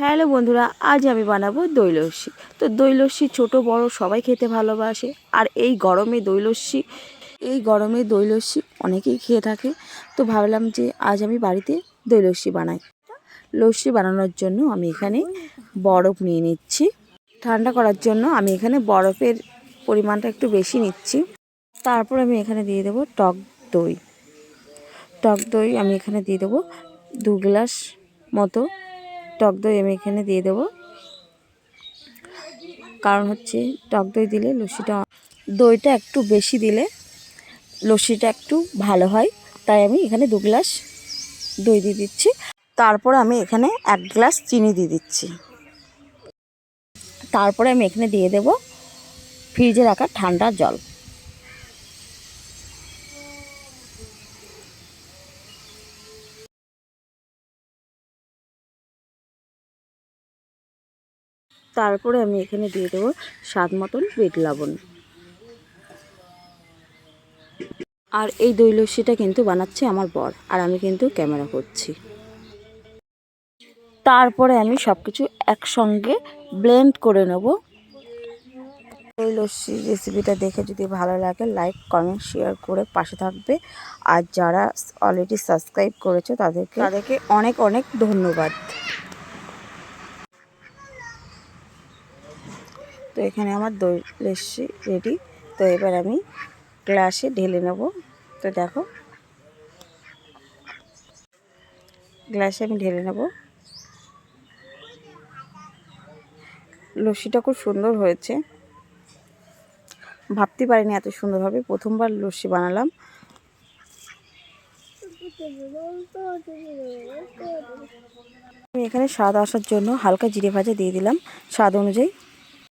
Hello বন্ধুরা, আজ আমি বানাবো দই লস্যি তো দই লস্যি ছোটো, বড়, সবাই খেতে ভালোবাসে। আর এই গরমে দই লস্যি এই গরমে দই লস্যি অনেকেই খেয়ে থাকে। তো ভাবলাম যে আজ আমি বাড়িতে দই লস্যি বানাই। লস্যি বানানোর জন্য আমি এখানে বরফ নিয়ে নিচ্ছি। ঠান্ডা করার জন্য আমি এখানে বরফের পরিমাণটা একটু বেশি নিচ্ছি। তারপর আমি এখানে দিয়ে দেবো টক দই। টক দই আমি এখানে দিয়ে দেবো দু গ্লাস মতো টক দই আমি এখানে দিয়ে দেবো। কারণ হচ্ছে টক দই দিলে লস্যিটা দইটা একটু বেশি দিলে লস্যিটা একটু ভালো হয়। তাই আমি এখানে দু গ্লাস দই দিয়ে দিচ্ছি। তারপর আমি এখানে এক গ্লাস চিনি দিয়ে দিচ্ছি। তারপরে আমি এখানে দিয়ে দেব ফ্রিজে রাখা ঠান্ডা জল। তারপরে আমি এখানে দিয়ে দেবো স্বাদ মতন বিট লবণ। আর এই দই লস্যিটা কিন্তু বানাচ্ছে আমার বর, আর আমি কিন্তু ক্যামেরা করছি। তারপরে আমি সব কিছু একসঙ্গে ব্লেন্ড করে নেব। দই লস্যি রেসিপিটা দেখে যদি ভালো লাগে লাইক কমেন্ট শেয়ার করে পাশে থাকবে। আর যারা অলরেডি সাবস্ক্রাইব করেছে, তাদেরকে তাদেরকে অনেক অনেক ধন্যবাদ। তো এখানে আমার দই লস্যি রেডি তো এবার আমি গ্লাসে ঢেলে নেব। তো দেখো। গ্লাসে আমি ঢেলে নেব। লস্যিটা খুব সুন্দর হয়েছে। ভাবতে পারিনি এত সুন্দর হবে প্রথমবার লস্যি বানালাম। আমি এখানে স্বাদ আসার জন্য হালকা জিরে ভাজা দিয়ে দিলাম। স্বাদ অনুযায়ী